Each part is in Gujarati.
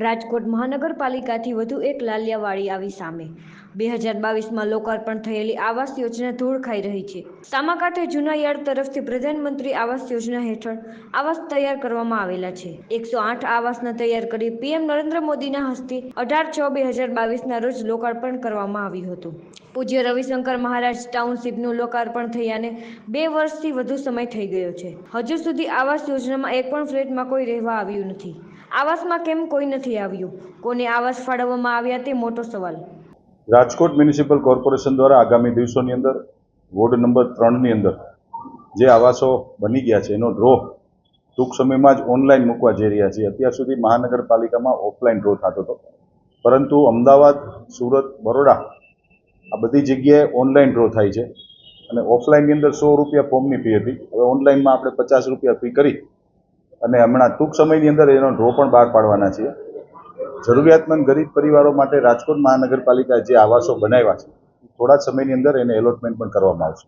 રાજકોટ મહાનગરપાલિકાથી વધુ એક લાલિયાવાડી આવી સામે. બે હજાર બાવીસમાં લોકાર્પણ થયેલી આવાસ યોજના ધૂળ ખાઈ રહી છે. સામાકાંઠે જૂના યાર્ડ તરફથી પ્રધાનમંત્રી આવાસ યોજના હેઠળ આવાસ તૈયાર કરવામાં આવેલા છે. એકસો આઠ આવાસના તૈયાર કરી પીએમ નરેન્દ્ર મોદીના હસ્તે અઢાર છ બે હજાર બાવીસના રોજ લોકાર્પણ કરવામાં આવ્યું હતું. પૂજ્ય રવિશંકર મહારાજ ટાઉનશીપનું લોકાર્પણ થયાને બે વર્ષથી વધુ સમય થઈ ગયો છે. હજુ સુધી આવાસ યોજનામાં એક પણ ફ્લેટમાં કોઈ રહેવા આવ્યું નથી. આવાસમાં કેમ કોઈ નથી આવ્યું? કોને આવાસ ફાળવવામાં આવ્યા તે મોટો સવાલ. રાજકોટ મ્યુનિસિપલ કોર્પોરેશન દ્વારા આગામી દિવસોની અંદર, વોર્ડ નંબર ત્રણની અંદર, જે આવાસો બની ગયા છે, એનો ડ્રો ટૂંક સમયમાં જ ઓનલાઈન મૂકવા જઈ રહ્યા છીએ. અત્યાર સુધી મહાનગરપાલિકામાં ઓફલાઈન ડ્રો થતો હતો. પરંતુ અમદાવાદ, સુરત, બરોડા આ બધી જગ્યાએ ઓનલાઈન ડ્રો થાય છે. અને ઓફલાઈનની અંદર સો રૂપિયા ફોર્મની ફી હતી. હવે ઓનલાઈનમાં આપણે પચાસ રૂપિયા ફી કરી અને હમણાં ટૂંક સમયની અંદર એનો ડ્રો પણ બહાર પાડવાના છીએ જરૂરિયાતમંદ ગરીબ પરિવારો માટે રાજકોટ મહાનગરપાલિકા જે આવાસો બનાવ્યા છે થોડા જ સમયની અંદર એને એલોટમેન્ટ પણ આવશે. કરવામાં આવશે?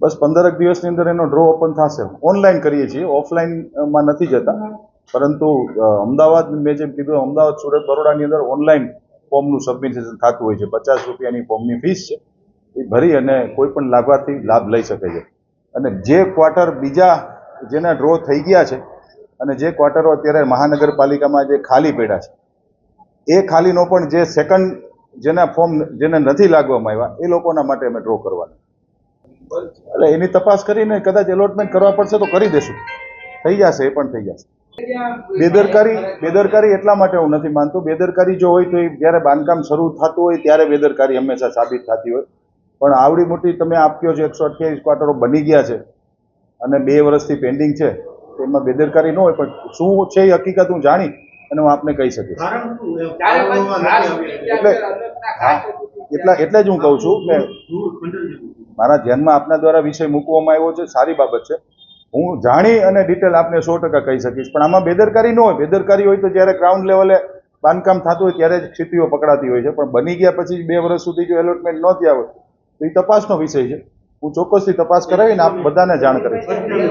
બસ પંદરક દિવસની અંદર એનો ડ્રો ઓપન થશે. ઓનલાઈન કરીએ છીએ ઓફલાઈનમાં નથી જતા. પરંતુ અમદાવાદ મેં જેમ કીધું અમદાવાદ સુરત બરોડાની અંદર ઓનલાઈન ફોર્મનું સબમિશન થતું હોય છે. પચાસ રૂપિયાની ફોર્મની ફીસ છે. એ ભરી અને કોઈ પણ લાભાર્થી લાભ લઈ શકે છે. અને જે ક્વાર્ટર બીજા જેના ડ્રો થઈ ગયા છે અને જે ક્વાર્ટરો અત્યારે મહાનગરપાલિકામાં જે ખાલી પડ્યા છે, એ ખાલીનો પણ જે સેકન્ડ જેના ફોર્મ જેને નથી લાગવામાં આવ્યા, એ લોકોના માટે અમે ડ્રો કરવાના. એટલે એની તપાસ કરીને કદાચ એલોટમેન્ટ કરવા પડશે તો કરી દેશું. થઈ જશે, એ પણ થઈ જશે. બેદરકારી બેદરકારી એટલા માટે હું નથી માનતો. બેદરકારી જો હોય તો એ જ્યારે બાંધકામ શરૂ થતું હોય ત્યારે બેદરકારી હંમેશા સાબિત થતી હોય. પણ આવડી મોટી તમે આપ્યો છો એકસો અઠ્યાવીસ ક્વાર્ટરો બની ગયા છે અને બે વર્ષથી પેન્ડિંગ છે એમાં બેદરકારી ન હોય, પણ શું છે એ હકીકત હું જાણી અને હું આપને કહી શકીશ. એટલે એટલા, એટલે જ હું કહું છું કે મારા ધ્યાનમાં આપના દ્વારા વિષય મૂકવામાં આવ્યો છે, સારી બાબત છે. હું જાણી અને ડિટેલ આપને સો ટકા કહી શકીશ, પણ આમાં બેદરકારી ન હોય. બેદરકારી હોય તો જ્યારે ગ્રાઉન્ડ લેવલે બાંધકામ થતું હોય ત્યારે જ ક્ષિતિઓ પકડાતી હોય છે, પણ બની ગયા પછી બે વર્ષ સુધી જો એલોટમેન્ટ ન થયા હોય તો એ તપાસનો વિષય છે. હું ચોક્કસથી તપાસ કરાવીને આપ બધાને જાણ કરીશ.